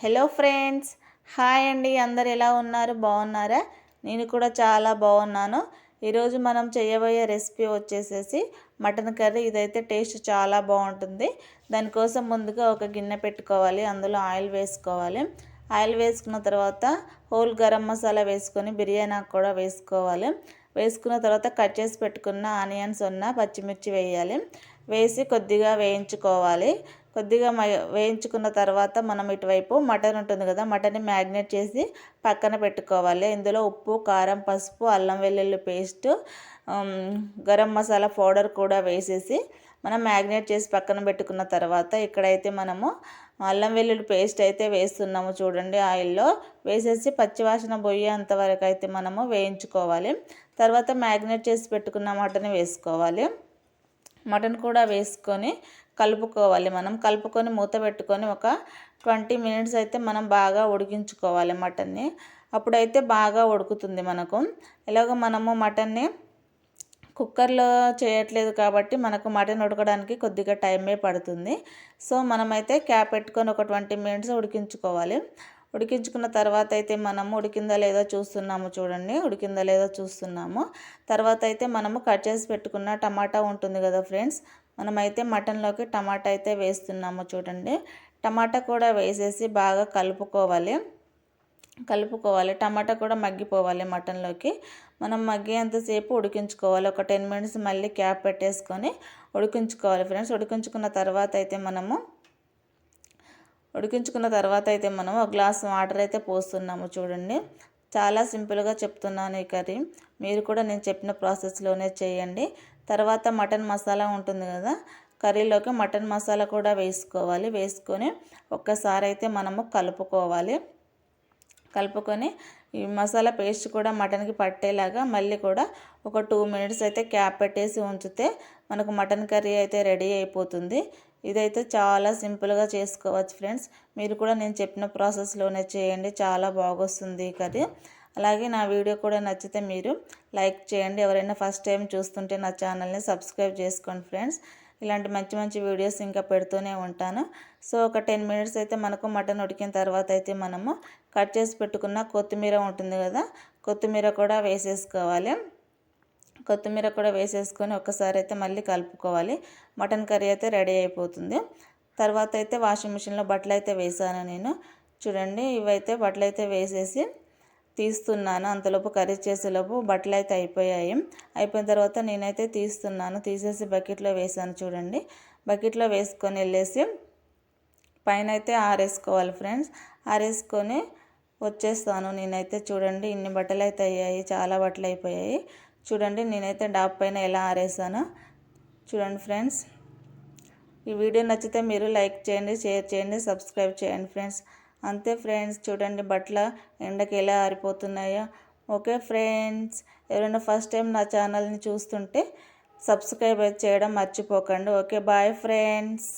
Hello friends. Hi అండి. అందరు ఎలా ఉన్నారు? బాగున్నారా? నేను కూడా చాలా బాగున్నాను. ఈరోజు మనం చేయబోయే రెసిపీ వచ్చేసేసి మటన్ కర్రీ. ఇదైతే టేస్ట్ చాలా బాగుంటుంది. దానికోసం ముందుగా ఒక గిన్నె పెట్టుకోవాలి. అందులో ఆయిల్ వేసుకోవాలి. ఆయిల్ వేసుకున్న తర్వాత హోల్ గరం మసాలా వేసుకొని బిర్యానీ కూడా వేసుకోవాలి. వేసుకున్న తర్వాత కట్ చేసి పెట్టుకున్న ఆనియన్స్ ఉన్న పచ్చిమిర్చి వేయాలి. వేసి కొద్దిగా వేయించుకోవాలి. కొద్దిగా వేయించుకున్న తర్వాత మనం ఇటువైపు మటన్ ఉంటుంది కదా మటన్ని మ్యాగ్నేట్ చేసి పక్కన పెట్టుకోవాలి. ఇందులో ఉప్పు కారం పసుపు అల్లం వెల్లుల్లి పేస్ట్ గరం మసాలా పౌడర్ కూడా వేసేసి మనం మ్యాగ్నేట్ చేసి పక్కన పెట్టుకున్న తర్వాత ఇక్కడైతే మనము అల్లం వెల్లుల్లి పేస్ట్ అయితే వేస్తున్నాము చూడండి ఆయిల్లో. వేసేసి పచ్చివాసన పోయేంత వరకు అయితే మనము వేయించుకోవాలి. తర్వాత మ్యాగ్నేట్ చేసి పెట్టుకున్న మటన్ వేసుకోవాలి. మటన్ కూడా వేసుకొని కలుపుకోవాలి మనం. కలుపుకొని మూత పెట్టుకొని ఒక ట్వంటీ మినిట్స్ అయితే మనం బాగా ఉడికించుకోవాలి మటన్ని. అప్పుడైతే బాగా ఉడుకుతుంది మనకు. ఎలాగో మనము మటన్ని కుక్కర్లో చేయట్లేదు కాబట్టి మనకు మటన్ ఉడకడానికి కొద్దిగా టైమే పడుతుంది. సో మనమైతే క్యాప్ పెట్టుకొని ఒక ట్వంటీ మినిట్స్ ఉడికించుకోవాలి. ఉడికించుకున్న తర్వాత అయితే మనము ఉడికిందా లేదో చూస్తున్నాము చూడండి. ఉడికిందా లేదో చూస్తున్నాము. తర్వాత అయితే మనము కట్ చేసి పెట్టుకున్న టమాటా ఉంటుంది కదా ఫ్రెండ్స్ మనమైతే మటన్లోకి టమాటా అయితే వేస్తున్నాము చూడండి. టమాటా కూడా వేసేసి బాగా కలుపుకోవాలి. కలుపుకోవాలి. టమాటా కూడా మగ్గిపోవాలి మటన్లోకి. మనం మగ్గేంతసేపు ఉడికించుకోవాలి. ఒక టెన్ మినిట్స్ మళ్ళీ క్యాప్ పెట్టేసుకొని ఉడికించుకోవాలి ఫ్రెండ్స్. ఉడికించుకున్న తర్వాత అయితే మనము ఉడికించుకున్న తర్వాత అయితే మనం ఒక గ్లాస్ వాటర్ అయితే పోస్తున్నాము చూడండి. చాలా సింపుల్గా చెప్తున్నాను ఈ కర్రీ. మీరు కూడా నేను చెప్పిన ప్రాసెస్లోనే చేయండి. తర్వాత మటన్ మసాలా ఉంటుంది కదా కర్రీలోకి మటన్ మసాలా కూడా వేసుకోవాలి. వేసుకొని ఒక్కసారి అయితే మనము కలుపుకోవాలి. కలుపుకొని ఈ మసాలా పేస్ట్ కూడా మటన్కి పట్టేలాగా మళ్ళీ కూడా ఒక టూ మినిట్స్ అయితే క్యాప్ పెట్టేసి ఉంచితే మనకు మటన్ కర్రీ అయితే రెడీ అయిపోతుంది. ఇదైతే చాలా సింపుల్గా చేసుకోవచ్చు ఫ్రెండ్స్. మీరు కూడా నేను చెప్పిన ప్రాసెస్లోనే చేయండి. చాలా బాగొస్తుంది కర్రీ. అలాగే నా వీడియో కూడా నచ్చితే మీరు లైక్ చేయండి. ఎవరైనా ఫస్ట్ టైం చూస్తుంటే నా ఛానల్ని సబ్స్క్రైబ్ చేసుకోండి ఫ్రెండ్స్. ఇలాంటి మంచి మంచి వీడియోస్ ఇంకా పెడుతూనే ఉంటాను. సో ఒక టెన్ మినిట్స్ అయితే మనకు మటన్ ఉడికిన తర్వాత అయితే మనము కట్ చేసి పెట్టుకున్న కొత్తిమీర ఉంటుంది కదా కొత్తిమీర కూడా వేసేసుకోవాలి. కొత్తిమీర కూడా వేసేసుకొని ఒకసారి అయితే మళ్ళీ కలుపుకోవాలి. మటన్ కర్రీ అయితే రెడీ అయిపోతుంది. తర్వాత అయితే వాషింగ్ మిషన్లో బట్టలు అయితే వేసాను నేను. చూడండి ఇవైతే బట్టలు అయితే వేసేసి తీస్తున్నాను. అంతలోపు కర్రీ చేసేలోపు బట్టలు అయితే అయిపోయాయి. అయిపోయిన తర్వాత నేనైతే తీస్తున్నాను. తీసేసి బకెట్లో వేసాను చూడండి. బకెట్లో వేసుకొని వెళ్ళేసి పైన అయితే ఆరేసుకోవాలి ఫ్రెండ్స్. ఆరేసుకొని వచ్చేస్తాను నేనైతే చూడండి. ఇన్ని బట్టలు అయితే అయ్యాయి. చాలా బట్టలు అయిపోయాయి. చూడండి నేనైతే డాబ్ పైన ఎలా ఆరేసానో. చూడండి ఫ్రెండ్స్. ఈ వీడియో నచ్చితే మీరు లైక్ చేయండి షేర్ చేయండి సబ్స్క్రైబ్ చేయండి ఫ్రెండ్స్. అంతే ఫ్రెండ్స్. చూడండి బట్టల ఎండకి ఎలా ఆరిపోతున్నాయో. ఓకే ఫ్రెండ్స్ ఎవరైనా ఫస్ట్ టైం నా ఛానల్ని చూస్తుంటే సబ్స్క్రైబ్ చేయడం మర్చిపోకండి. Okay bye friends.